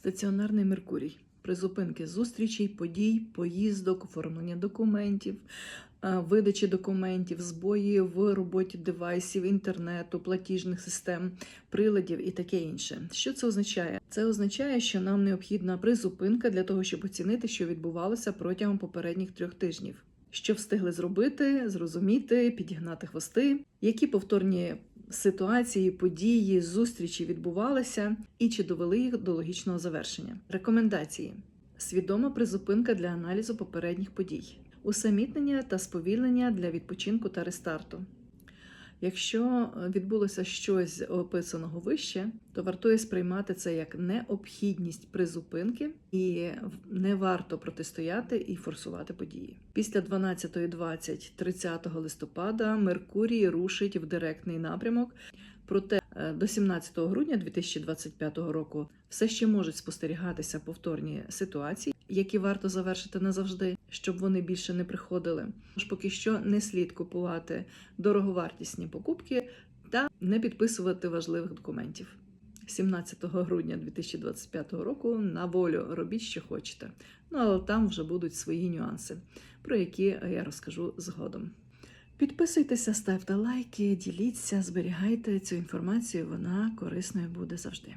Стаціонарний Меркурій. Призупинки зустрічей, подій, поїздок, оформлення документів, е, видачі документів, збої в роботі девайсів, інтернету, платіжних систем, приладів і таке інше. Що це означає? Це означає, що нам необхідна призупинка для того, щоб оцінити, що відбувалося протягом попередніх трьох тижнів. Що встигли зробити, зрозуміти, підігнати хвости, які повторні ситуації, події, зустрічі відбувалися, і чи довели їх до логічного завершення. Рекомендації: свідома призупинка для аналізу попередніх подій, усамітнення та сповільнення для відпочинку та рестарту. Якщо е, відбулося щось описаного вище, то вартує сприймати це як необхідність призупинки, і не варто протистояти і форсувати події. Після 12.20 30 листопада Меркурій рушить в директний напрямок. Проте е, до 17 грудня 2025 року все ще можуть спостерігатися повторні ситуації, які варто завершити назавжди, щоб вони більше не приходили. Тож поки що не слід купувати дороговартісні покупки та не підписувати важливих документів. 17 грудня 2025 року на волю робіть, що хочете. Ну але там вже будуть свої нюанси, про які я розкажу згодом. Підписуйтеся, ставте лайки, діліться, зберігайте цю інформацію, вона корисною буде завжди.